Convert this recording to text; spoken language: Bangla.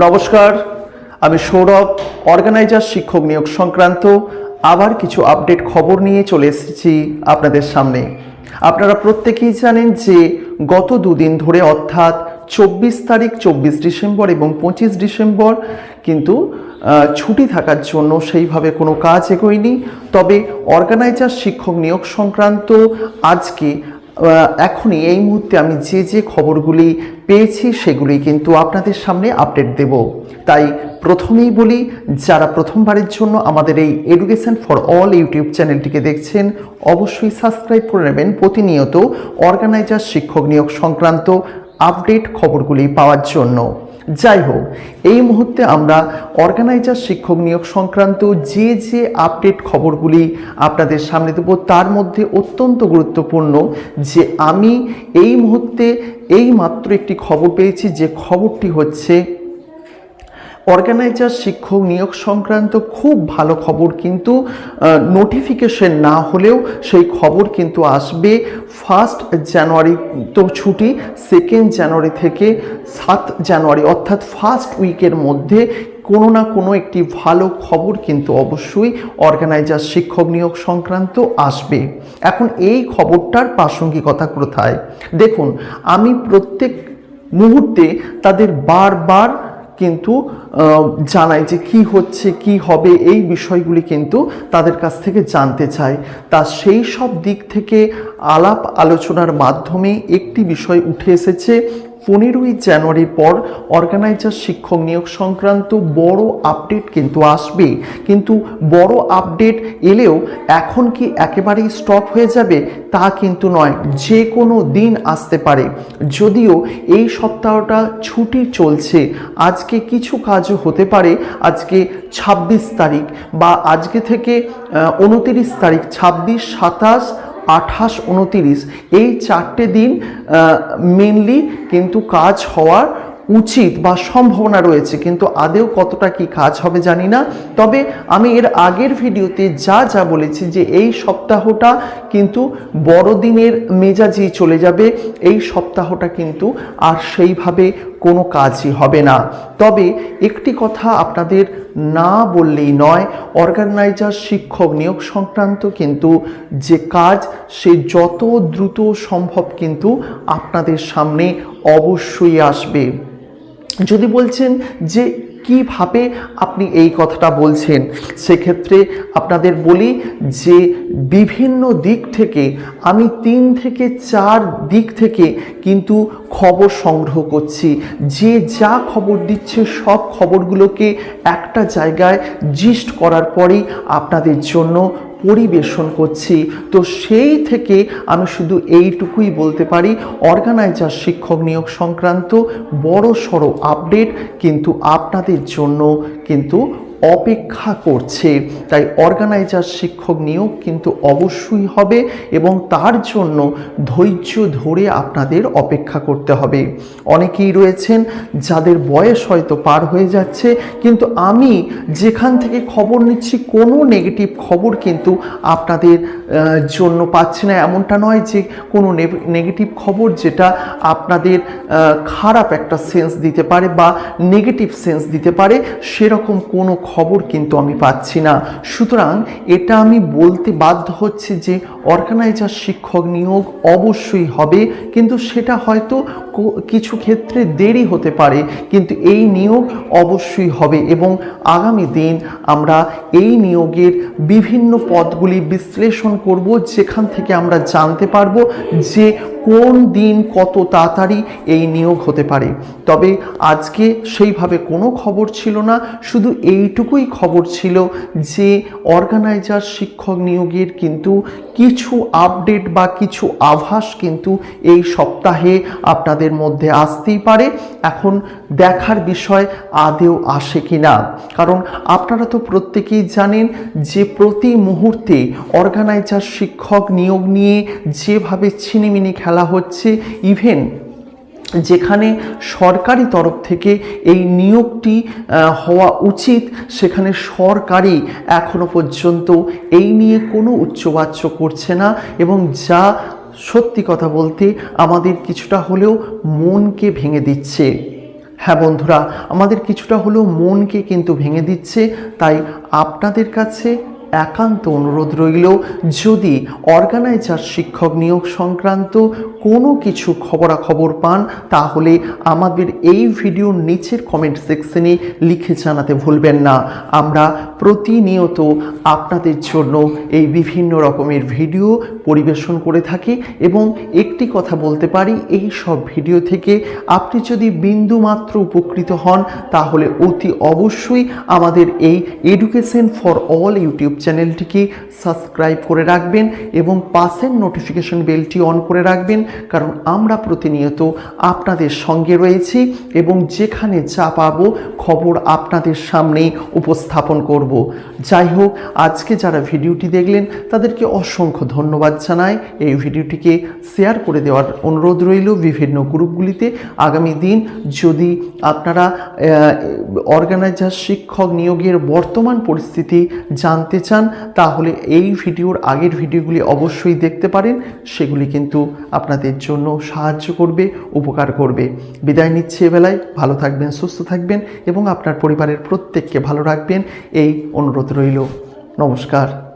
নমস্কার, আমি সৌরভ অর্গানাইজার শিক্ষক নিয়োগ সংক্রান্ত আবার কিছু আপডেট খবর নিয়ে চলে এসেছি আপনাদের সামনে। আপনারা প্রত্যেকেই জানেন যে গত দুদিন ধরে অর্থাৎ চব্বিশ তারিখ, চব্বিশ ডিসেম্বর এবং পঁচিশ ডিসেম্বর কিন্তু ছুটি থাকার জন্য সেইভাবে কোনো কাজ এগোয়নি। তবে অর্গানাইজার শিক্ষক নিয়োগ সংক্রান্ত আজকে এখনই এই মুহূর্তে আমি যে যে খবরগুলি পেয়েছি সেগুলি কিন্তু আপনাদের সামনে আপডেট দেব। তাই প্রথমেই বলি, যারা প্রথমবারের জন্য আমাদের এই এডুকেশন ফর অল ইউটিউব চ্যানেলটিকে দেখছেন, অবশ্যই সাবস্ক্রাইব করে নেবেন। প্রতিনিয়ত অর্গানাইজার শিক্ষক নিয়োগ সংক্রান্ত আপডেট খবরগুলি পাওয়ার জন্য। যাই হোক, এই মুহূর্তে আমরা অর্গানাইজার শিক্ষক নিয়োগ সংক্রান্ত যে যে আপডেট খবরগুলি আপনাদের সামনে দেবো, তার মধ্যে অত্যন্ত গুরুত্বপূর্ণ যে আমি এই মুহূর্তে এই মাত্র একটি খবর পেয়েছি, যে খবরটি হচ্ছে অর্গানাইজার শিক্ষক, নিয়োগ সংক্রান্ত খুব ভালো খবর কিন্তু নোটিফিকেশন না হলেও সেই খবর কিন্তু আসবে ফার্স্ট জানুয়ারি তো ছুটি সেকেন্ড জানুয়ারি থেকে সাত জানুয়ারি অর্থাৎ ফার্স্ট উইকের মধ্যে কোনো না কোনো একটি ভালো খবর কিন্তু অবশ্যই অর্গানাইজার শিক্ষক, নিয়োগ সংক্রান্ত আসবে। এখন এই খবরটার প্রাসঙ্গিকতা কোথায়? দেখুন, আমি প্রত্যেক মুহূর্তে তাদের বারবার কিন্তু জানায় যে কি হচ্ছে, কি হবে, এই বিষয়গুলি কিন্তু তাদের কাছ থেকে জানতে চায়। তা সেই সব দিক থেকে আলাপ আলোচনার মাধ্যমে একটি বিষয় উঠে এসেছে পনেরোই জানুয়ারির পর অর্গানাইজার শিক্ষক নিয়োগ সংক্রান্ত বড় আপডেট কিন্তু আসবে। কিন্তু বড় আপডেট এলেও এখন কি একেবারেই স্টপ হয়ে যাবে তা কিন্তু নয় যে কোনো দিন আসতে পারে। যদিও এই সপ্তাহটা ছুটি চলছে, আজকে কিছু কাজও হতে পারে, আজকে ২৬ তারিখ বা আজকে থেকে উনতিরিশ তারিখ, ছাব্বিশ, সাতাশ আঠাশ উনতিরিশ। এই চারটে দিন মেনলি কিন্তু কাজ হওয়ার উচিত বা সম্ভাবনা রয়েছে। কিন্তু আদেও কতটা কি কাজ হবে জানি না। তবে আমি এর আগের ভিডিওতে যা যা বলেছি যে এই সপ্তাহটা কিন্তু বড়দিনের মেজাজেই চলে যাবে। এই সপ্তাহটা কিন্তু আর সেইভাবে কোনো কাজই হবে না। তবে একটি কথা আপনাদের না বললেই নয় অর্গানাইজার শিক্ষক নিয়োগ সংক্রান্ত কিন্তু যে কাজ, সে যত দ্রুত সম্ভব কিন্তু আপনাদের সামনে অবশ্যই আসবে। যদি বলছেন যে কীভাবে আপনি এই কথাটা বলছেন? সেক্ষেত্রে আপনাদের বলি যে, বিভিন্ন দিক থেকে, আমি তিন থেকে চার দিক থেকে কিন্তু খবর সংগ্রহ করছি। যে যা খবর দিচ্ছে, সব খবরগুলোকে একটা জায়গায় জিস্ট করার পরেই আপনাদের জন্য পরিবেশন করছি। তো সেই থেকে আমি শুধু এইটুকুই বলতে পারি অর্গানাইজার শিক্ষক নিয়োগ সংক্রান্ত বড় সড়ো আপডেট কিন্তু আপনাদের জন্য কিন্তু অপেক্ষা করছে। তাই অর্গানাইজার শিক্ষক নিয়োগ কিন্তু অবশ্যই হবে এবং তার জন্য ধৈর্য ধরে আপনাদের অপেক্ষা করতে হবে। অনেকেই রয়েছেন যাদের বয়স হয়তো পার হয়ে যাচ্ছে, কিন্তু আমি যেখান থেকে খবর নিচ্ছি কোনো নেগেটিভ খবর কিন্তু আপনাদের জন্য পাচ্ছি না। এমনটা নয় যে কোনো নেগেটিভ খবর যেটা আপনাদের খারাপ একটা সেন্স দিতে পারে বা নেগেটিভ সেন্স দিতে পারে, সেরকম কোনো খবর কিন্তু আমি পাচ্ছি না। সুতরাং এটা আমি বলতে বাধ্য হচ্ছে যে অর্গানাইজার শিক্ষক নিয়োগ অবশ্যই হবে, কিন্তু সেটা হয়তো কিছু ক্ষেত্রে দেরি হতে পারে, কিন্তু এই নিয়োগ অবশ্যই হবে এবং আগামী দিন আমরা এই নিয়োগের বিভিন্ন পদগুলি বিশ্লেষণ করব, যেখান থেকে আমরা জানতে পারব যে কোন দিন কত তাড়াতাড়ি এই নিয়োগ হতে পারে। তবে আজকে সেইভাবে কোনো খবর ছিল না, শুধু এইটুকুই খবর ছিল যে অর্গানাইজার শিক্ষক নিয়োগের কিন্তু কিছু আপডেট বা কিছু আভাস কিন্তু এই সপ্তাহে আপনাদের মধ্যে আসতেই পারে। এখন দেখার বিষয় আদেও আসে কি না কারণ আপনারা তো প্রত্যেকেই জানেন যে প্রতি মুহূর্তে অর্গানাইজার শিক্ষক নিয়োগ নিয়ে যেভাবে ছিনিমিনি খেলা হচ্ছে ইভেন যেখানে সরকারি তরফ থেকে এই নিয়োগটি হওয়া উচিত, সেখানে সরকারি এখনও পর্যন্ত এই নিয়ে কোনো উচ্চবাচ্য করছে না এবং যা সত্যি কথা বলতে আমাদের কিছুটা হলেও মনকে ভেঙে দিচ্ছে। হ্যাঁ বন্ধুরা, আমাদের কিছুটা হলেও মনকে কিন্তু ভেঙে দিচ্ছে, তাই আপনাদের কাছে একান্ত অনুরোধ রইল, যদি অর্গানাইজার শিক্ষক নিয়োগ সংক্রান্ত কোনো কিছু খবরাখবর পান, তাহলে আমাদের এই ভিডিওর নিচের কমেন্ট সেকশনে লিখে জানাতে ভুলবেন না। আমরা প্রতিনিয়ত আপনাদের জন্য এই বিভিন্ন রকমের ভিডিও পরিবেশন করে থাকি এবং একটি কথা বলতে পারি, এই সব ভিডিও থেকে আপনি যদি বিন্দুমাত্র উপকৃত হন, তাহলে অতি অবশ্যই আমাদের এই এডুকেশন ফর অল ইউটিউব চ্যানেলটিকে সাবস্ক্রাইব করে রাখবেন এবং পাশের নোটিফিকেশন বেলটি অন করে রাখবেন, কারণ আমরা প্রতিনিয়ত আপনাদের সঙ্গে রয়েছি এবং যেখানে যা পাবো খবর আপনাদের সামনেই উপস্থাপন করব। যাই হোক, আজকে যারা ভিডিওটি দেখলেন, তাদেরকে অসংখ্য ধন্যবাদ জানাই। এই ভিডিওটিকে শেয়ার করে দেওয়ার অনুরোধ রইল বিভিন্ন গ্রুপগুলিতে। আগামী দিন যদি আপনারা অর্গানাইজার শিক্ষক নিয়োগের বর্তমান পরিস্থিতি জানতে চান, তাহলে এই ভিডিওর আগের ভিডিওগুলি অবশ্যই দেখতে পারেন। সেগুলি কিন্তু আপনাদের জন্য সাহায্য করবে, উপকার করবে। বিদায় নিচ্ছে এবেলায় ভালো থাকবেন, সুস্থ থাকবেন এবং আপনার পরিবারের প্রত্যেককে ভালো রাখবেন। এই অনুরোধ রইল। নমস্কার।